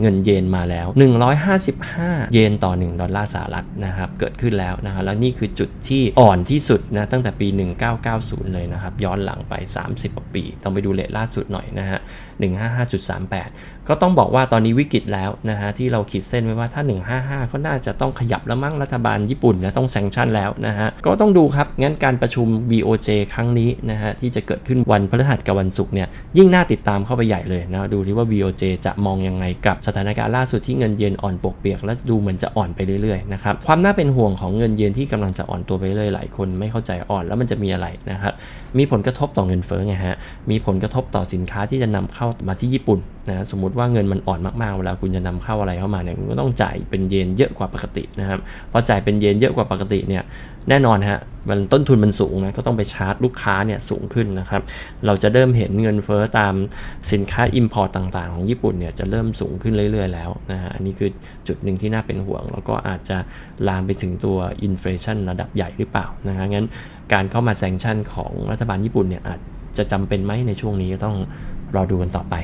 เงินเยนมาแล้ว 155 เยนต่อ 1 ดอลลาร์สหรัฐนะครับเกิดขึ้นแล้วนะฮะแล้วนี่คือจุดที่อ่อนที่สุดนะตั้งแต่ปี 1990 เลยนะครับย้อนหลังไป 30กว่าปี ต้องไปดูเลทล่าสุดหน่อยนะฮะ155.38 ก็ต้องบอกว่าตอนนี้วิกฤตแล้วนะฮะที่เราขีดเส้นไว้ว่าถ้า 155 ก็น่าจะต้องขยับแล้วมั้งรัฐบาลญี่ปุ่นนะต้องแซงชั่นแล้วนะฮะก็ต้องดูครับงั้นการประชุม BOJ ครั้งนี้นะฮะที่จะเกิดขึ้นวันพฤหัสกับวันศุกร์เนี่ยยิ่งน่าติดตามเข้าไปใหญ่เลยนะดูที่ว่า BOJ จะมองยังไงกับสถานการณ์ล่าสุดที่เงินเยนอ่อนปกเปียกและดูเหมือนจะอ่อนไปเรื่อยๆนะครับความน่าเป็นห่วงของเงินเยนที่กำลังจะอ่อนตัวไปเรื่อยหลายคนไม่เข้าใจอ่อนแล้วมันจะมีอะไรนะครับมีผลกระทบต่อเงินเฟ้อไงฮะมีผลกระทบต่อสินค้าที่จะนำเข้ามาที่ญี่ปุ่นนะสมมติว่าเงินมันอ่อนมากๆเวลาคุณจะนำเข้าอะไรเข้ามาเนี่ยคุณก็ต้องจ่ายเป็นเยนเยอะกว่าปกตินะครับพอจ่ายเป็นเยนเยอะกว่าปกติเนี่ยแน่นอนฮะ มันต้นทุนมันสูงนะก็ต้องไปชาร์จลูกค้าเนี่ยสูงขึ้นนะครับ เราจะเริ่มเห็นเงินเฟ้อตามสินค้า Import ต่างๆ ของญี่ปุ่นเนี่ยจะเริ่มสูงขึ้นเรื่อยๆแล้วนะฮะอันนี้คือจุดหนึ่งที่น่าเป็นห่วง แล้วก็อาจจะลามไปถึงตัวอินฟลชันระดับใหญ่หรือเปล่านะฮะงั้นการเข้ามาแซงชั่นของรัฐบาลญี่ปุ่นเนี่ยอาจจะจำเป็นไหมในช่วงนี้ก็ต้องรอดูกันต่อไป